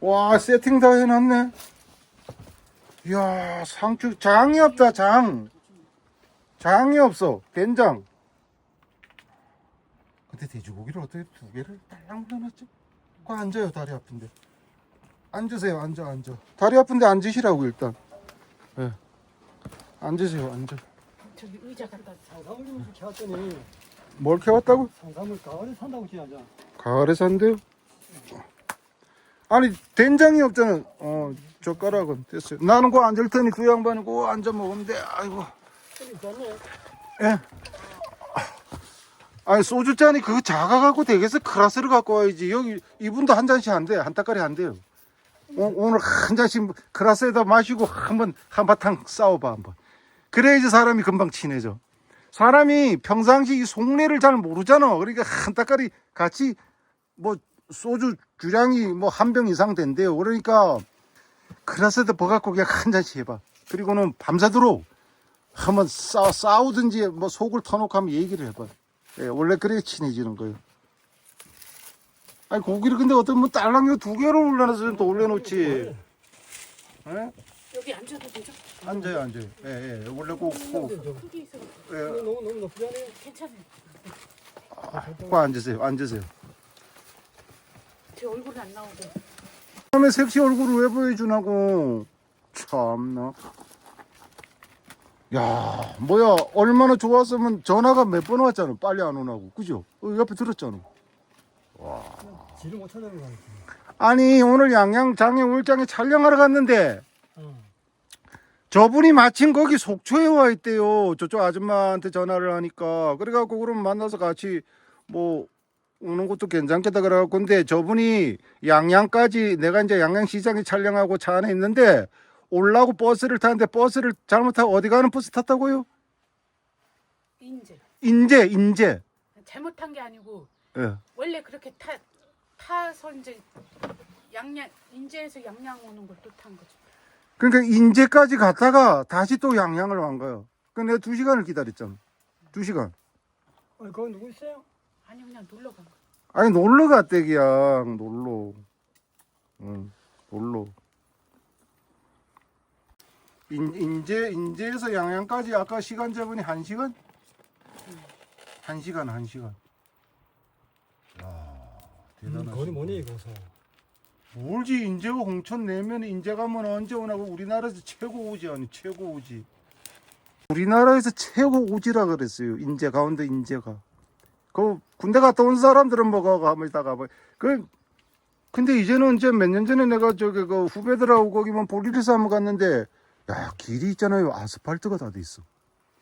와 세팅 다 해놨네 이야 상추 장이 없다 장 장이 없어 된장 근데 돼지고기를 어떻게 두 개를 딸랑 불러놨지? 그 앉아요 다리 아픈데 앉으세요 앉아 앉아 다리 아픈데 앉으시라고 일단 예 앉으세요 앉아 저기 의자 갖다 상담을 좀 해왔더니 뭘 캐왔다고? 상담을 가을에 산다고 지하자. 가을에 산대요? 아니 된장이 없잖아 어 젓가락은. 됐어요. 나는 그 앉을 테니 그 양반이 그 앉아 먹으면 돼. 아이고. 예. 아니 소주 잔이 그거 작아 갖고 되겠어 크라스를 갖고 와야지. 여기 이분도 한 잔씩 안 돼 한 따까리 안 돼요. 오, 오늘 한 잔씩 크라스에다 마시고 한번 한바탕 싸워봐 한번. 그래야지 사람이 금방 친해져. 사람이 평상시 이 속내를 잘 모르잖아. 그러니까 한 따까리 같이 뭐 소주 주량이 뭐 한 병 이상 된대요 그러니까 크라스에다 버갖고 그냥 한 잔씩 해봐 그리고는 밤새도록 한번 싸, 싸우든지 뭐 속을 터놓고 한번 얘기를 해봐. 예, 원래 그래 친해지는 거예요. 아니 고기를 근데 어떤 뭐 딸랑이 두 개로 올려놔서 또 올려놓지. 예? 여기 앉아도 되죠? 앉아요 앉아요. 예, 예. 원래 꼭, 꼭 크게 있어 예, 너무 너무 높지 않아요? 괜찮아요 꼭 앉으세요. 앉으세요. 제 얼굴 안 나오고 처음에 섹시 얼굴을 왜 보여주나고 참나. 야 뭐야 얼마나 좋았으면 전화가 몇 번 왔잖아 빨리 안 오나고 그죠? 어, 옆에 들었잖아. 지를 못 찾는 거 같아. 아니 오늘 양양장에 울장에 촬영하러 갔는데 어. 저분이 마침 거기 속초에 와 있대요. 저쪽 아줌마한테 전화를 하니까 그래갖고 그럼 만나서 같이 뭐 오는 것도 괜찮겠다 그래갖고 근데 저분이 양양까지 내가 이제 양양시장에 촬영하고 차 안에 있는데 올라고 버스를 타는데 버스를 잘못하고 어디 가는 버스 탔다고요? 인제 인제 인제. 잘못한 게 아니고 예. 원래 그렇게 타 타서 이제 양양 인제에서 양양 오는 걸 또 탄 거죠 그러니까 인제까지 갔다가 다시 또 양양을 간 거예요. 그 내가 두 시간을 기다렸잖아. 두 시간. 어, 그거 누구 있어요? 아니 그냥 놀러 간 거. 아니 놀러 갔대 그냥 놀러. 응 놀러. 인, 인제 인제에서 양양까지 아까 시간 재보니 한 시간? 한 시간 한 시간. 야 대단하시 거리 뭐니 이거서. 뭘지 인제가 홍천 내면 인제 가면 언제 오나고 우리나라에서 최고 오지 아니 최고 오지. 우리나라에서 최고 오지라 그랬어요 인제 가운데 인제가 그 군대 갔다 온 사람들은 뭐가 가면 있다가 그 근데 이제는 이제 몇 년 전에 내가 저기 그 후배들하고 거기만 볼일에서 한번 갔는데 야 길이 있잖아요. 아스팔트가 다 돼 있어.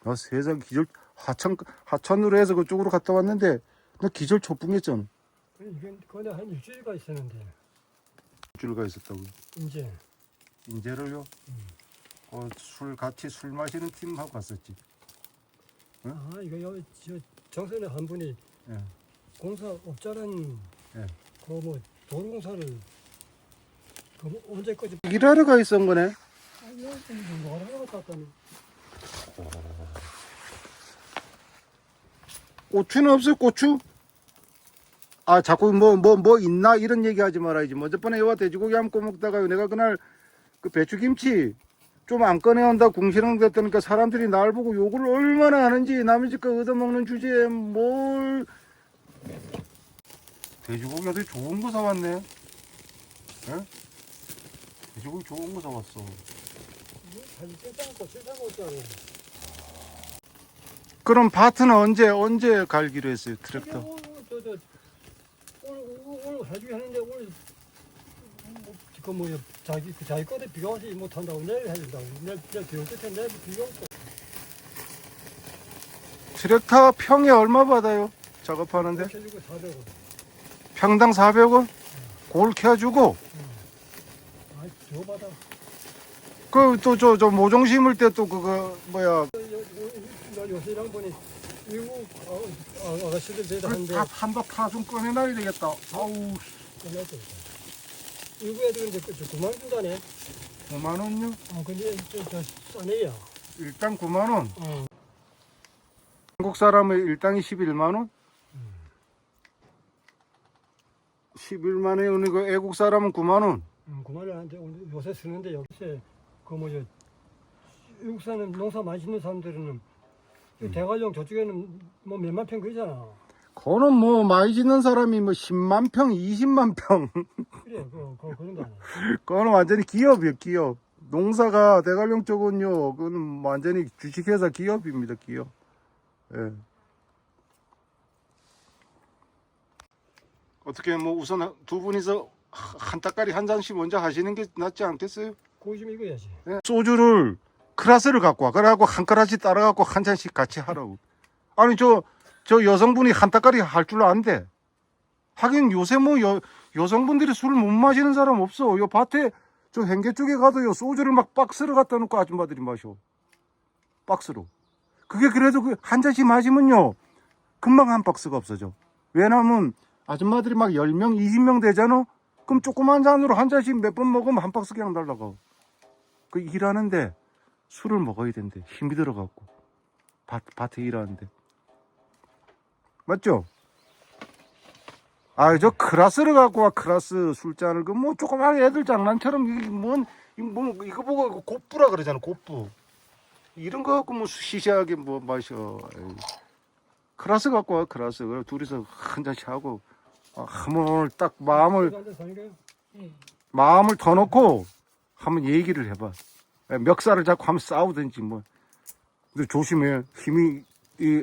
나 세상 기절 하천 하천으로 해서 그쪽으로 갔다 왔는데 나 기절 초풍했잖아. 이건 거기 한 일주일가 있었는데. 줄가 있었다고? 이제. 인제를요? 어, 술 같이 술 마시는 팀하고 갔었지 아 이거 여기 저 정선에 한 분이 예. 공사 업자는 예. 그뭐 도로 공사를 그 언제까지 일하러 가 있었던 거네 아 이거 좀 뭐하러 갔다니. 고추는 없어요 고추? 아 자꾸 뭐 뭐 뭐 있나 이런 얘기 하지 말아야지 뭐 저번에 여와 돼지고기 한번 먹다가 내가 그날 그 배추김치 좀 안 꺼내온다 궁시렁 됐다니까 사람들이 날 보고 욕을 얼마나 하는지 남의 집거 얻어먹는 주제에 뭘 돼지고기가 되게 좋은 거 사왔네 예? 돼지고기 좋은 거 사왔어. 그럼 밭은 언제 언제 갈기로 했어요 트랙터 저저 오늘 오늘 해주기 하는데 오늘 뭐, 지금 뭐 자기 그 자기 거에 비가 오지 못한다고 내일 해준다고 내일 내일 비올 끝에 내일 비가 오고 트랙터 평에 얼마 받아요 작업하는데 해주고 400원. 평당 400원? 골 켜주고 아이 저 받아. 그 또 저 저 모종 심을 때 또 그거 뭐야 나 요새 이런 분이 미국 아, 아, 아가씨들 제다 하는데 한바 파좀 꺼내놔야 되겠다 아우 끝났어. 미국 애들은 이제 그 9만 준다네. 9만 원요? 아 근데 저저 싸네야. 일당 9만 원 어. 한국 사람의 일당이 11만 원? 11만 원이 오는 거 애국 사람은 9만 원 음, 9만 원한테 오늘 요새 쓰는데 여기서 그 뭐죠 육사는 농사 많이 짓는 사람들은 이 대관령 저쪽에는 뭐 몇만 평 그러잖아. 그거는 뭐 많이 짓는 사람이 뭐 10만 평, 20만 평. 그래, 그, 그, 그 정도 아니야. 그거는 완전히 기업이에요, 기업. 농사가 대관령 쪽은요, 그거는 완전히 주식회사 기업입니다, 기업. 예. 어떻게 뭐 우선 두 분이서 한 따까리 한 잔씩 먼저 하시는 게 낫지 않겠어요? 좀 익어야지. 예. 소주를 크라스를 갖고 와. 그래갖고 한 그라씩 따라갖고 한 잔씩 같이 하라고. 아니 저 저 여성분이 한 따까리 할줄 안돼. 하긴 요새 뭐 여, 여성분들이 술을 못 마시는 사람 없어. 요 밭에 저 행계 쪽에 가도 요 소주를 막 박스로 갖다 놓고 아줌마들이 마셔. 박스로. 그게 그래도 그 한 잔씩 마시면요 금방 한 박스가 없어져. 왜냐면 아줌마들이 막 10명, 20명 되잖아. 그럼 조그만 잔으로 한 잔씩 몇 번 먹으면 한 박스 그냥 날라가. 그 일하는데 술을 먹어야 된대. 힘이 들어갖고. 밭, 밭에 일하는데. 맞죠? 아, 저 크라스를 갖고 와, 크라스 술잔을. 그 뭐 조그만 애들 장난처럼, 뭔, 이 뭐, 이거 보고 곱부라 그러잖아, 곱부. 이런 거 갖고 뭐 시시하게 뭐 마셔. 크라스 갖고 와, 크라스. 그래, 둘이서 한 잔씩 하고. 아, 한번 딱 마음을. 마음을 더 놓고 한번 얘기를 해봐. 예, 멱살을 잡고 한번 싸우든지 뭐. 근데 조심해. 힘이 이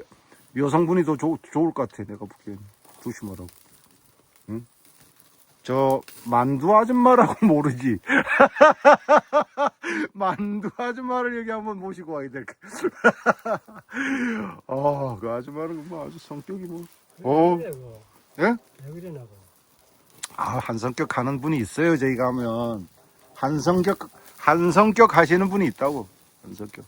여성분이 더 좋- 좋을 것 같아. 내가 보기엔 조심하라고. 응? 저 만두 아줌마라고 모르지. 만두 아줌마를 여기 한번 모시고 와야 될 거. 아, 그 아줌마는 뭐 아주 성격이 뭐. 어, 그거. 예? 왜 그러냐고. 아, 한성격 하는 분이 있어요, 저희가 하면. 한성격, 한성격 하시는 분이 있다고. 한성격.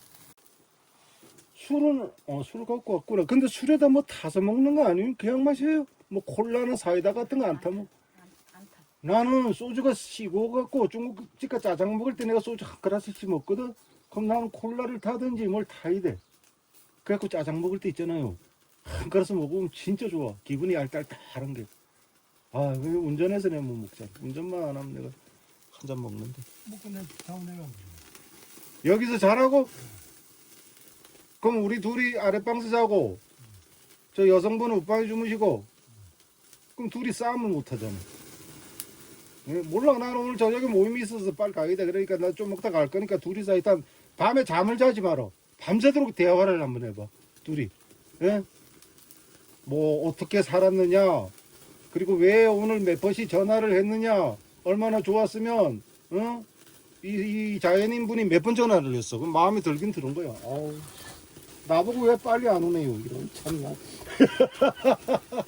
술은, 어, 술 갖고 왔구나. 근데 술에다 뭐 타서 먹는 거 아니에요? 그냥 마셔요? 뭐 콜라나 사이다 같은 거 안 타면. 안, 안 타. 나는 소주가 시고 갖고 중국집 가 짜장 먹을 때 내가 소주 한 그라스씩 먹거든? 그럼 나는 콜라를 타든지 뭘 타야 돼. 그래갖고 짜장 먹을 때 있잖아요. 한 그라스 먹으면 진짜 좋아. 기분이 알딸딸한 게. 아, 왜 운전해서 내가 못 먹잖아. 운전만 안 하면 내가 한 잔 먹는데. 먹고 내 다음 내가 뭐. 여기서 자라고? 그럼 우리 둘이 아랫방에서 자고, 저 여성분은 옷방에 주무시고, 그럼 둘이 싸움을 못 하잖아. 예, 몰라, 나는 오늘 저녁에 모임이 있어서 빨리 가야돼. 그러니까 나 좀 먹다 갈 거니까 둘이서 일단 밤에 잠을 자지 마라. 밤새도록 대화를 한번 해봐. 둘이. 예? 뭐, 어떻게 살았느냐, 그리고 왜 오늘 몇 번씩 전화를 했느냐, 얼마나 좋았으면, 어? 이, 이 자연인 분이 몇 번 전화를 했어. 그럼 마음에 들긴 들은 거야. 아우, 나보고 왜 빨리 안 오네요. 이런 참나.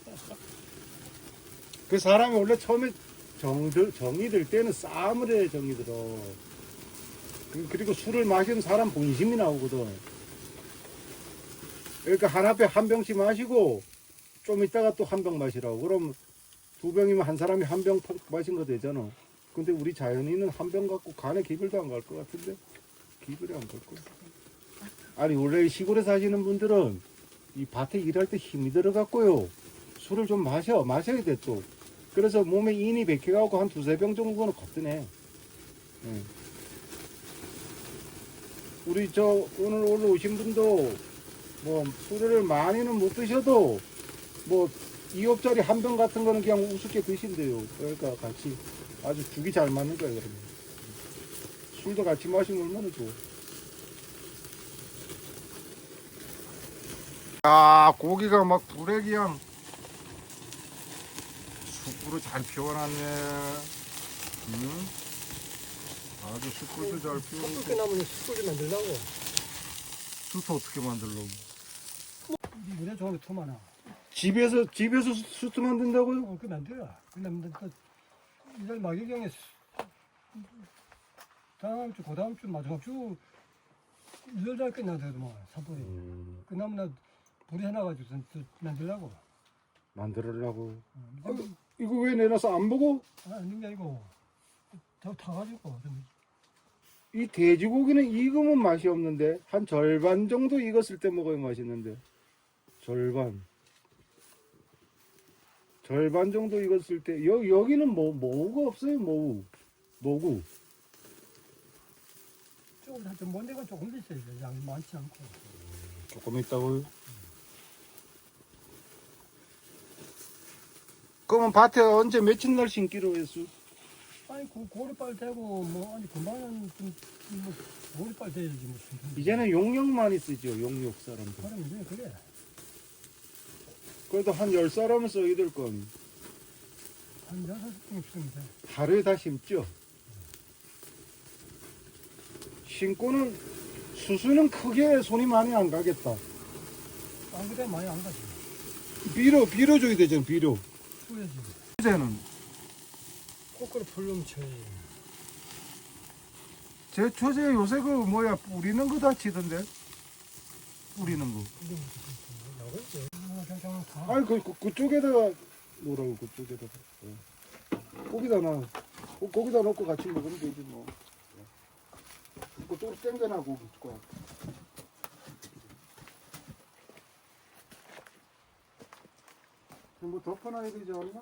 그 사람이 원래 처음에 정들, 정이 들 때는 싸움을 해, 정이 들어. 그- 그리고 술을 마시는 사람 본심이 나오거든. 그러니까 한 앞에 한 병씩 마시고, 좀 이따가 또 한 병 마시라고. 그럼 두 병이면 한 사람이 한 병 마신 거 되잖아. 근데 우리 자연인은 한 병 갖고 간에 기별도 안 갈 것 같은데 기별이 안 갈 거야. 아니 원래 시골에 사시는 분들은 이 밭에 일할 때 힘이 들어갔고요. 술을 좀 마셔 마셔야 돼 또. 그래서 몸에 인이 백해가고 한 두세 병 정도는 거뜬해. 예. 우리 저 오늘 오늘 오신 분도 뭐 술을 많이는 못 드셔도 뭐 2억짜리 한 병 같은 거는 그냥 우습게 드신대요. 그러니까 같이 아주 죽이 잘 맞는 거야 그러면 술도 같이 마시면 얼마나 좋아 야 고기가 막 불에 그냥 숯불을 잘 피워놨네 응? 아주 숯불도 잘 피우고 끝나면 숯불이 만들라고. 숯 어떻게 만들려고 물에 좋은 게 토마나. 집에서 집에서 숯 만든다고요? 어, 그 만들어. 근데 그 이달 마기경에 다음 주, 그 다음 주, 마지막 주 일요일 날 끝나더만 사불이. 음, 끝나면 나 불이 해놔가지고 또 만들라고. 만들으려고 어, 이거 왜 내놔서 안 보고? 아, 아닌 게 아니고 다 타가지고 좀 이 돼지고기는 익으면 맛이 없는데 한 절반 정도 익었을 때 먹어야 맛있는데 절반 절반 정도 익었을 때 여, 여기는 뭐 모우가 없어요 모우 뭐고? 조금 좀 먼데가 조금 있어요. 양이 많지 않고. 조금 있다고요? 그러면 밭에 언제 며칠 날 심기로 했어? 아니 그 고리빨 되고 뭐 아니 금방은 좀뭐 고리빨 돼야지 뭐. 이제는 용역만 있으죠, 용역 사람들. 그럼 이제 그래. 그래도 한 열 사람은 써야 될거 아니에요. 한 여섯 명 쓰면 돼. 하루에 다 심죠? 심고는 수수는 크게 손이 많이 안 가겠다. 안 그래 많이 안 가지. 비료, 비료 줘야 되죠, 비료. 뿌야지. 이제는 코크를 풀면 쳐야지. 제 초제 요새 그 뭐야 뿌리는 거 다 치던데 뿌리는 거. 괜찮아. 다. 아니 그, 그 그쪽에다가 뭐라고 그쪽에다가 어. 거기다 놔 거- 거기다 넣고 같이 먹으면 되지 뭐. 그쪽으로 땡겨놔 고기 거. 뭐 덮어놔야 되지 않나?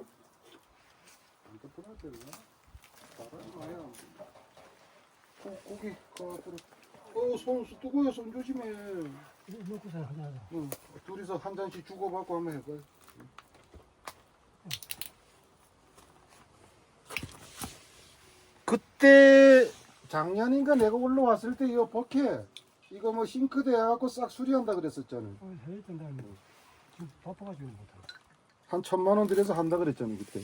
안 덮어놔야 되나? 알아야 야 고, 고기 그 앞으로 어 손 뜨거워 손 조심해 먹고서 하자. 응, 둘이서 한 잔씩 주고받고 하면 해봐요. 그때 작년인가 내가 올라왔을 때 이거 버켓 이거 뭐 싱크대 해갖고 싹 수리한다 그랬었잖아요. 어, 해야 된다. 지금 바빠가지고 못해. 한 천만 원 들여서 한다 그랬잖아요 그때.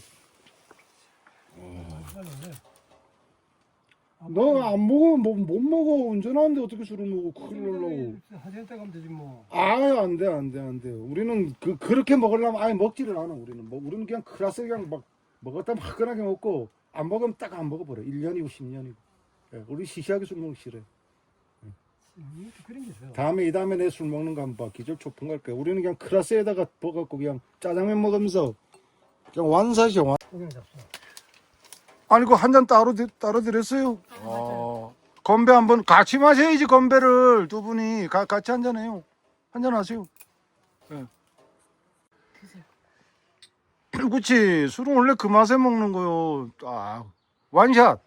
너 안 먹으면 뭐, 못 먹어 운전하는데 어떻게 술을 먹어 큰일 날라고. 하지한테 가면 되지 뭐. 아유 안돼 안 돼 안 돼. 우리는 그 그렇게 먹으려면 아예 먹지를 않아 우리는. 뭐 우리는 그냥 클라스 그냥 막 먹었다 화끈하게 먹고 안 먹으면 딱 안 먹어버려. 1년이고 10년이고. 예, 우리 시시하게 술 먹기 싫어 다음에 이 다음에 내 술 먹는 거 한번 봐. 기절 초풍 갈 거야. 우리는 그냥 클라스에다가 먹었고 그냥 짜장면 먹으면서 그냥 완사시야. 완. 아니 그 한 잔 따로 드- 따로 드렸어요. 아. 건배 한번 같이 마셔야지 건배를 두 분이 가, 같이 한 잔 해요. 한 잔 하세요. 드세요. 그렇지 술은 원래 그 맛에 먹는 거요. 아 완샷.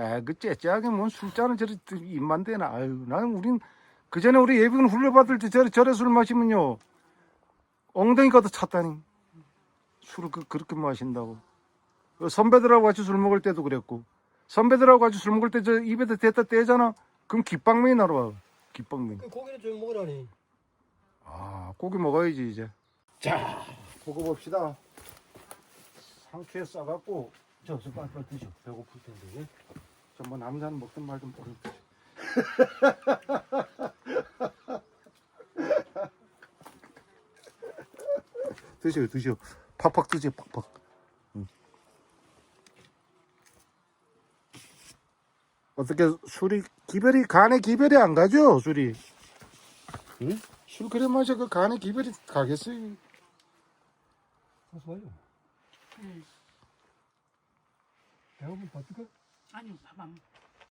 에그 째째하게 뭔 술잔은 저리 입만 대나. 아유 나는 우린 그 전에 우리 예비군 훈련 받을 때 저래 저래 술 마시면요 엉덩이가 더 찼다니. 술을 그, 그렇게 마신다고. 그 선배들하고 같이 술 먹을 때도 그랬고 선배들하고 같이 술 먹을 때 저 입에다 대다 떼잖아. 그럼 깃방맹이 날아와. 깃방맹이. 그 고기를 좀 먹으라니. 아, 고기 먹어야지 이제. 자, 보고 봅시다. 상추에 싸갖고 저저 빨리빨리 드셔. 배고플 텐데. 전뭐 남자는 먹든 말든 빨리 드셔. 드셔, 드셔. 팍팍 드세요, 팍팍. 응. 어떻게 술이 기별이 간에 기별이 안 가죠 술이? 응? 술 그래 마셔 그 간에 기별이 가겠어요. 가서 와요. 응. 배고프면 바쁠까? 아니요, 밥 안. 먹-